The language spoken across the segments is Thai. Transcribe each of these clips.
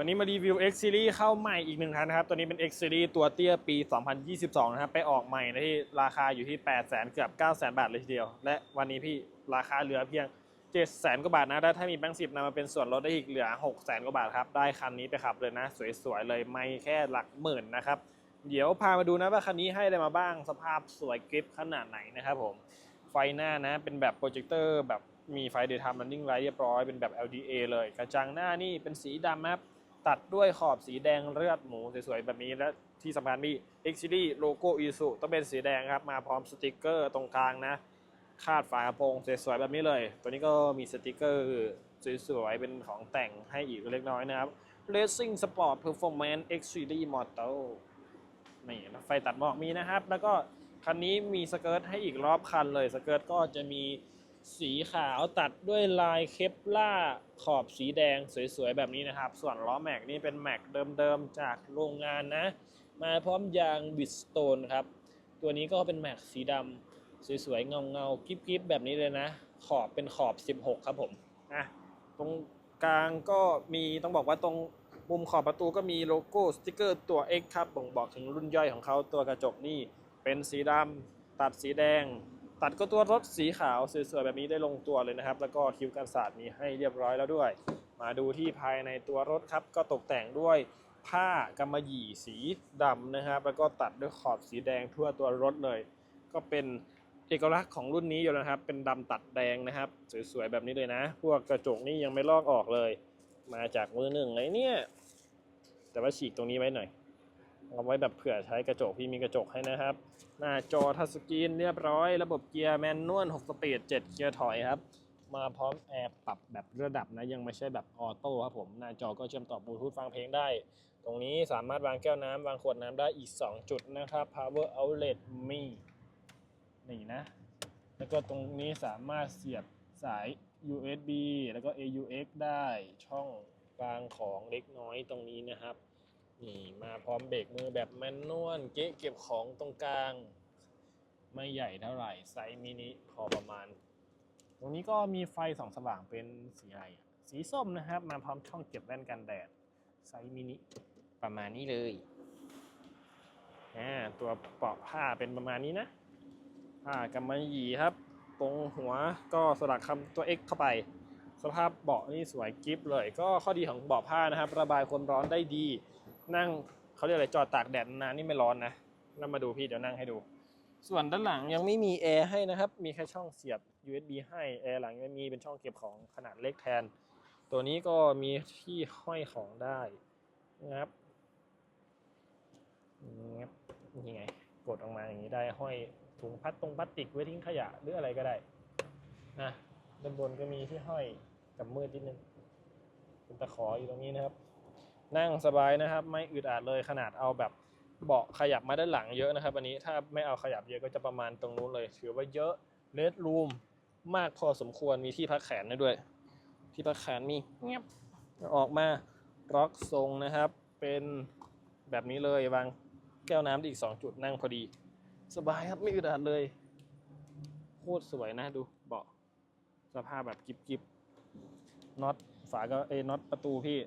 วันนี้มารีวิว X Series เข้าใหม่อีกหนึ่งคันนะครับ ตัวนี้เป็น X Series ตัวเตี้ยปี 2022 นะครับ ไปออกใหม่นะที่ราคาอยู่ที่ 8 0 0 0 0เกือบ9 0 0 0 0 บาทเลยทีเดียว และวันนี้พี่ราคาเหลือเพียง 7 0 0 0 0กว่าบาทนะถ้ามีแบงค์สิบนำมาเป็นส่วนลดได้อีกเหลือ 6 0 0 0 0กว่าบาทครับ ได้คันนี้ไปขับเลยนะ สวยๆเลยไม่แค่หลักหมื่นนะครับ เดี๋ยวพามาดูนะว่าคันนี้ให้อะไรมาบ้าง สภาพสวยกริปขนาดไหนนะครับผม ไฟหน้านะเป็นแบบโปรเจคเตอร์แบบมีไฟ daytime running light เรียบร้อยเป็นแบบ LDA เลย กระจังหน้านี่เป็นสีดำครับ ตัดด้วยขอบสีแดงเลือดหมูสวยๆแบบนี้และที่สำคัญมี X Series โลโก้ Isuzu ต้องเป็นสีแดงครับ มาพร้อมสติกเกอร์ตรงกลางนะ คาดฝากระโปรงสวยๆแบบนี้เลย ตัวนี้ก็มีสติกเกอร์สวยๆเป็นของแต่งให้อีกเล็กน้อยนะครับ Racing Sport Performance X Series Motor นี่ไฟตัดหมอกมีนะครับ แล้วก็คันนี้มีสเกิร์ตให้อีกรอบคันเลย สเกิร์ตก็จะมี สีขาวตัดด้วยลายเคปล่าขอบสีแดงสวยๆ แบบนี้นะครับ ส่วนล้อแม็กนี่เป็นแม็กเดิมๆ จากโรงงานนะ มาพร้อมยางบิดสโตนครับ ตัวนี้ก็เป็นแม็กสีดำสวยๆ เงาๆกริบๆ แบบนี้เลยนะ ขอบเป็นขอบ 16 ครับผมอะตรงกลางก็มีต้องบอกว่าตรงมุมขอบประตูก็มีโลโก้สติกเกอร์ตัว X ครับบ่งบอกถึงรุ่นย่อยของเขาตัวกระจกนี่เป็นสีดำตัดสีแดง ตัดก็ตัวรถสีขาวสวยๆแบบนี้ได้ลงตัวเลยนะครับ แล้วก็คิ้วกันศาสตร์มีให้เรียบร้อยแล้วด้วย มาดูที่ภายในตัวรถครับ ก็ตกแต่งด้วยผ้ากำมะหยี่สีดำนะครับ แล้วก็ตัดด้วยขอบสีแดงทั่วตัวรถเลย ก็เป็นเอกลักษณ์ของรุ่นนี้อยู่แล้วนะครับ เป็นดำตัดแดงนะครับ สวยๆแบบนี้เลยนะ พวกกระจกนี่ยังไม่ลอกออกเลย มาจากมือหนึ่งเลยเนี่ย แต่ว่าฉีกตรงนี้ไว้หน่อย เอาไว้แบบเผื่อใช้กระจกพี่มีกระจกให้นะครับ หน้าจอทัชสกรีนเรียบร้อย ระบบเกียร์แมนนวล6สปีด 7 เกียร์ถอยครับ มาพร้อมแอร์ปรับแบบระดับนะ ยังไม่ใช่แบบออโต้ครับผม หน้าจอก็เชื่อมต่อบลูทูธฟังเพลงได้ ตรงนี้สามารถวางแก้วน้ำวางขวดน้ำได้อีก 2 จุดนะครับ power outlet มีนี่นะ แล้วก็ตรงนี้สามารถเสียบสาย USB แล้วก็ AUX ได้ช่องกลางของเล็กน้อยตรงนี้นะครับ นี่มาพร้อมเบรกมือแบบแมนนวลเก๊ะเก็บของตรงกลาง ไม่ใหญ่เท่าไหร่ไซส์มินิพอประมาณ ตรงนี้ก็มีไฟสองสว่างเป็นสีอะไรสีส้มนะครับ มาพร้อมช่องเก็บแว่นกันแดดไซส์มินิประมาณนี้เลยอ่าตัวเปาะผ้าเป็นประมาณนี้นะผ้ากำมะหยี่ครับ ตรงหัวก็สลักคำตัว X เข้าไป สภาพเบาะนี่สวยกิฟเลย ก็ข้อดีของเบาะผ้านะครับ ระบายความร้อนได้ดี นั่งเขาเรียกอะไรจอดตากแดดนานนี่ไม่ร้อนนะเรามาดูพี่เดี๋ยวนั่งให้ดู ส่วนด้านหลังยังไม่มีแอร์ให้นะครับ มีแค่ช่องเสียบ USB ให้แอร์หลังไม่มีเป็นช่องเก็บของขนาดเล็กแทน ตัวนี้ก็มีที่ห้อยของได้นะครับงับนี่ไง กดออกมาอย่างนี้ได้ห้อยถุงพลาสตรงพลาสติกไว้ทิ้งขยะหรืออะไรก็ได้นะด้านบนก็มีที่ห้อยกับมืดนิดนึงเป็นตะขออยู่ตรงนี้นะครับ นั่งสบายนะครับ ไม่อึดอัดเลยขนาดเอาแบบเบาะขยับมาด้านหลังเยอะนะครับอันนี้ถ้าไม่เอาขยับเยอะก็จะประมาณตรงนู้นเลย ถือว่าเยอะเลดรูมมากพอสมควรมีที่พักแขนด้วย ที่พักแขนมีเงียบออกมาล็อกทรงนะครับ เป็นแบบนี้เลยวางแก้วน้ำได้อีก 2 จุดนั่งพอดี สบายครับไม่อึดอัดเลย โคตรสวยนะดูเบาะสภาพแบบกิบกิบน็อตฝาก็เอยน็อตประตูพี่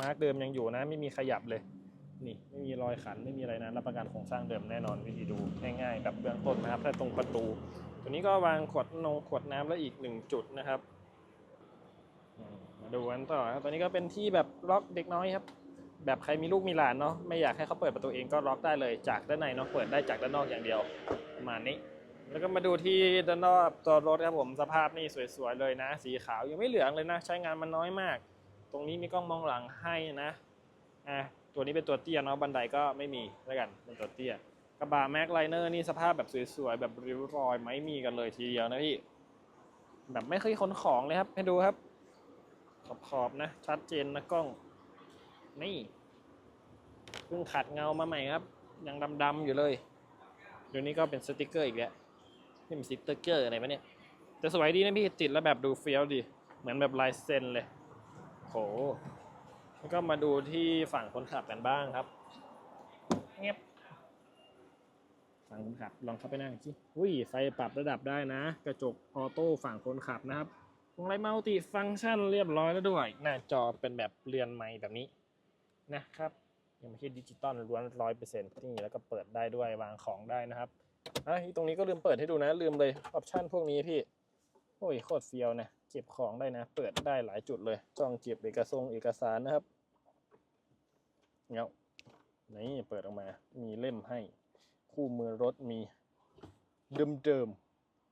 มาร์กเดิมยังอยู่นะ ไม่มีขยับเลย นี่ไม่มีรอยขันไม่มีอะไรนะรับประกันโครงสร้างเดิมแน่นอนวิธีดูง่ายๆแบบเบื้องต้นนะครับถ้าตรงประตู ตัวนี้ก็วางขวดนงขวดน้ำแล้วอีกหนึ่งจุดนะครับมมาดูกันต่อครับตัวนี้ก็เป็นที่แบบล็อกเด็กน้อยครับแบบใครมีลูกมีหลานเนาะไม่อยากให้เขาเปิดประตูเองก็ล็อกได้เลยจากด้านในเนาะเปิดได้จากด้านนอกอย่างเดียวประมาณนี้ แล้วก็มาดูที่ด้านนอกตัวรถครับผมสภาพนี่สวยๆเลยนะ สีขาวยังไม่เหลืองเลยนะ ใช้งานมันน้อยมาก ตรงนี้มีกล้องมองหลังให้นะอะตัวนี้เป็นตัวเตี้ยเนาะบันไดก็ไม่มีแล้วกันเป็นตัวเตี้ยกระบะแม็กไลเนอร์นี่สภาพแบบสวยๆแบบริ้วรอยไม่มีกันเลยทีเดียวนะพี่แบบไม่เคยขนของเลยครับ ให้ดูครับ ขอบๆนะ ชัดเจนนะกล้อง นี่เพิ่งขัดเงามาใหม่ครับ ยังดำๆอยู่เลยเดี๋ยวนี้ก็เป็นสติกเกอร์อีกแล้วนี่มันสติกเกอร์อะไรปะเนี่ยแต่สวยดีนะพี่ติดแล้วแบบดูเฟี้ยวดี เหมือนแบบลายเซ็นเลย โหแล้วก็มาดูที่ฝั่งคนขับกันบ้างครับ เงียบฝั่งคนขับลองเข้าไปนั่งสิอุ้ยไฟปรับระดับได้นะ กระจกออโต้ฝั่งคนขับนะครับพวงมาลัยมัลติฟังก์ชันเรียบร้อยแล้วด้วย หน้าจอเป็นแบบเรือนไม้แบบนี้นะครับ ยังไม่ใช่ดิจิตอลล้วนร้อยเปอร์เซ็นต์นี่แล้วก็เปิดได้ด้วยวางของได้นะครับอะตรงนี้ก็ลืมเปิดให้ดูนะลืมเลยออปชันพวกนี้พี่โอ้ยโคตรเฟี้ยวนะ เก็บของได้นะ เปิดได้หลายจุดเลยจ้องเก็บเอกสงเอกสารนะครับเงี้ยนี่เปิดออกมา มีเล่มให้ คู่มือรถมีเดิม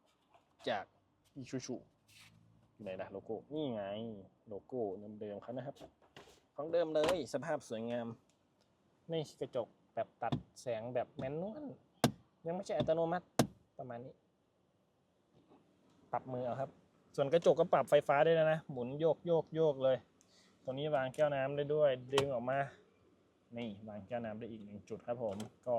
ๆจากอิชูชูอยู่ไหนล่ะโลโก้ นี่ไง โลโก้เดิมๆเขานะครับ ของเดิมเลย สภาพสวยงาม ไม่กระจกแบบตัดแสงแบบแมนนวล ยังไม่ใช่อัตโนมัติประมาณนี้ ปรับมือเอาครับ ส่วนกระจกก็ปรับไฟฟ้าได้แล้วนะ หมุนโยกโยกโยกเลย ตรงนี้วางแก้วน้ำได้ด้วย ดึงออกมา นี่วางแก้วน้ำได้อีกหนึ่งจุดครับผม ก็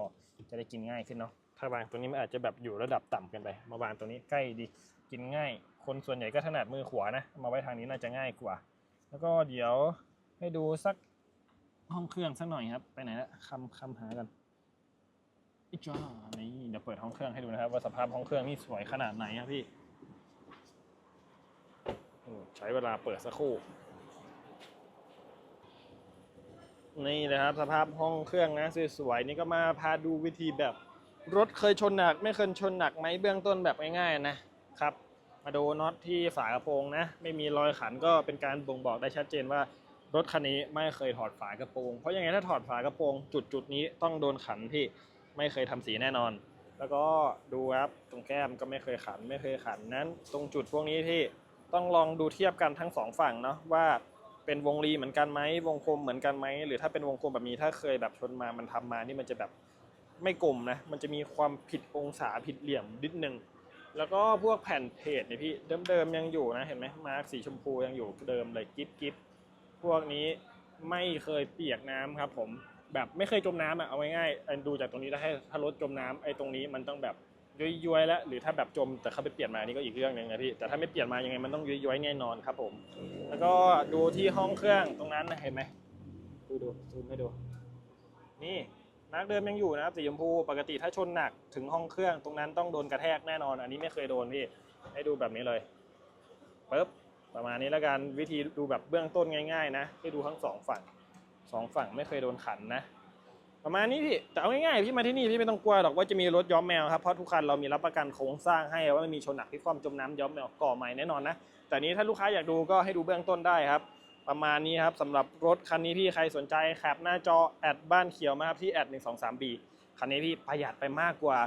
จะได้กินง่ายขึ้นเนาะ ถ้าวางตรงนี้มันอาจจะแบบอยู่ระดับต่ำเกันไป มาวางตรงนี้ใกล้ดี กินง่าย คนส่วนใหญ่ก็ถนัดมือขวานะ มาไว้ทางนี้น่าจะง่ายกว่า แล้วก็เดี๋ยวให้ดูสักห้องเครื่องสักหน่อยครับ ไปไหนละคำคำหากันอีจ้านี่เดี๋ยวเปิดห้องเครื่องให้ดูนะครับ ว่าสภาพห้องเครื่องนี่สวยขนาดไหนครับพี่ ใช้เวลาเปิดสักครู่ นี่นะครับ สภาพห้องเครื่องนะสวยๆนี่ก็มาพาดูวิธีแบบ รถเคยชนหนัก ไม่เคยชนหนักไหมเบื้องต้นแบบง่ายๆนะครับ มาดูน็อตที่ฝากระโปรงนะ ไม่มีรอยขันก็เป็นการบ่งบอกได้ชัดเจนว่ารถคันนี้ไม่เคยถอดฝากระโปรง เพราะยังไงถ้าถอดฝากระโปรงจุดจุดๆนี้ต้องโดนขันที่ไม่เคยทำสีแน่นอน แล้วก็ดูครับตรงแก้มก็ไม่เคยขันไม่เคยขันนั้น ตรงจุดพวกนี้ที่ ต้องลองดูเทียบกันทั้งสองฝั่งเนาะว่าเป็นวงรีเหมือนกันไหมวงกลมเหมือนกันไหมหรือถ้าเป็นวงกลมแบบนี้ถ้าเคยแบบชนมามันทำมานี่มันจะแบบไม่กลมนะมันจะมีความผิดองศาผิดเหลี่ยมนิดนึงแล้วก็พวกแผ่นเพจเนี่ยพี่เดิมๆยังอยู่นะเห็นไหมมาร์กสีชมพูยังอยู่เดิมเลยกิฟกิฟพวกนี้ไม่เคยเปียกน้ำครับผมแบบไม่เคยจมน้ำอะเอาง่ายๆดูจากตรงนี้ถ้าให้ถ้ารถจมน้ำไอ้ตรงนี้มันต้องแบบ ย้อยๆแล้วหรือถ้าแบบจมแต่เขาไปเปลี่ยนมานี่ก็อีกเรื่องหนึ่งนะพี่แต่ถ้าไม่เปลี่ยนมายังไงมันต้องย้อยๆแน่นอนครับผม แล้วก็ดูที่ห้องเครื่องตรงนั้นนะเห็นไหมดูดูซูมให้ดู นี่มาร์กเดิมยังอยู่นะครับสีชมพูปกติถ้าชนหนักถึงห้องเครื่องตรงนั้นต้องโดนกระแทกแน่นอน อันนี้ไม่เคยโดนพี่ให้ดูแบบนี้เลยปึ๊บประมาณนี้แล้วกันวิธีดูแบบเบื้องต้นง่าย ๆ นะให้ดูทั้งสองฝั่งสองฝั่งไม่เคยโดนขันนะ ประมาณนี้พี่แต่เอาง่ายๆพี่มาที่นี่พี่ไม่ต้องกลัวหรอกว่าจะมีรถย้อมแมวครับเพราะทุกคันเรามีรับประกันโครงสร้างให้ว่าไม่มีชนหนักที่ความจมน้ำย้อมแมวก่อใหม่แน่นอนนะแต่นี้ถ้าลูกค้าอยากดูก็ให้ดูเบื้องต้นได้ครับ ประมาณนี้ครับสำหรับรถคันนี้พี่ใครสนใจแคปหน้าจอแอดบ้านเขียวมาครับที่แอดหนึ่งสองสามบีคันนี้พี่ประหยัดไปมากกว่า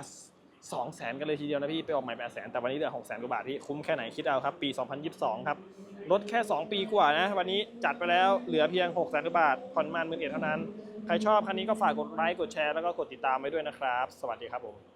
2 0 0แสนกันเลยทีเดียวนะพี่ไปออกใหม่แปดแสนแต่วันนี้เหลือหกแสนกว่าบาทพี่คุ้มแค่ไหนคิดเอาครับปี 2022 ครับรถแค่ 2 ปีกว่านะ วันนี้จัดไปแล้วเหลือเพียง6แสนกว่าบาทผ่อนมันหมื่นเอ็ดเท่านั้น ใครชอบคันนี้ก็ฝากกดไลค์กดแชร์แล้วก็กดติดตามไว้ด้วยนะครับ สวัสดีครับผม